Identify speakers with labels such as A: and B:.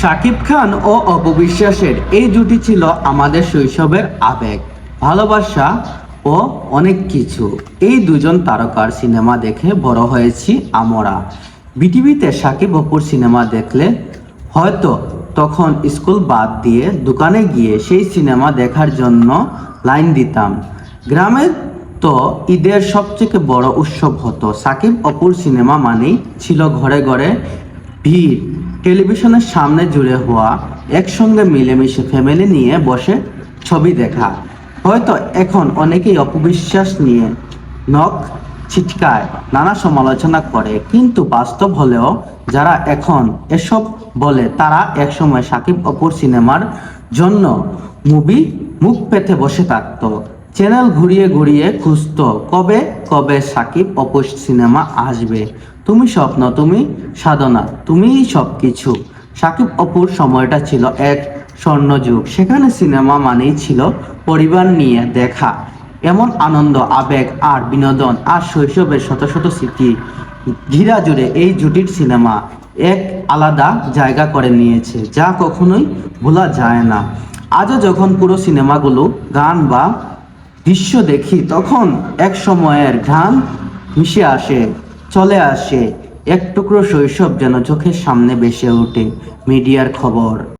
A: শাকিব খান ও অপবিশ্বাসের এই জুটি ছিল আমাদের শৈশবের আবেগ, ভালোবাসা ও অনেক কিছু। এই দুজন তারকার সিনেমা দেখে বড় হয়েছি আমরা। বিটিভিতে শাকিব অপুর সিনেমা দেখলে হয়তো তখন স্কুল বাদ দিয়ে দোকানে গিয়ে সেই সিনেমা দেখার জন্য লাইন দিতাম। গ্রামে তো ঈদের সবথেকে বড় উৎসব হতো। সাকিব অপুর সিনেমা মানেই ছিল ঘরে ঘরে ভিড় টেলিভিশনের সামনে জুড়ে হওয়া একসঙ্গে মিলেমিশে ফ্যামিলি নিয়ে বসে ছবি দেখা। হয়তো এখন অনেকেই অপবিশ্বাস নিয়ে নখ ছিটকায়, নানা সমালোচনা করে, কিন্তু বাস্তব হলেও যারা এখন এসব বলে, তারা একসময় সাকিব অপুর সিনেমার জন্য মুভি মুখ পেতে বসে থাকতো। চ্যানেল ঘুরিয়ে ঘুরিয়ে খুঁজতো কবে কবে সাকিব অপুর সিনেমা আসবে। তুমি স্বপ্ন, তুমি সাধনা, তুমিই সব কিছু সাকিব অপুর সময়টা ছিল এক স্বর্ণযুগ। সেখানে সিনেমা মানেই ছিল পরিবার নিয়ে দেখা। এমন আনন্দ, আবেগ, আর বিনোদন, আর শৈশবের শত শত স্মৃতি ঘিরা জুড়ে এই জুটির সিনেমা এক আলাদা জায়গা করে নিয়েছে, যা কখনোই ভোলা যায় না। আজও যখন পুরো সিনেমাগুলো গান বা দৃশ্য দেখি, তখন এক সময়ের ঘ্রাণ মিশে আসে। চলে আসে। এক টুকরো শৈশব যেন চোখের সামনে বেসে ওঠে। মিডিয়ার খবর।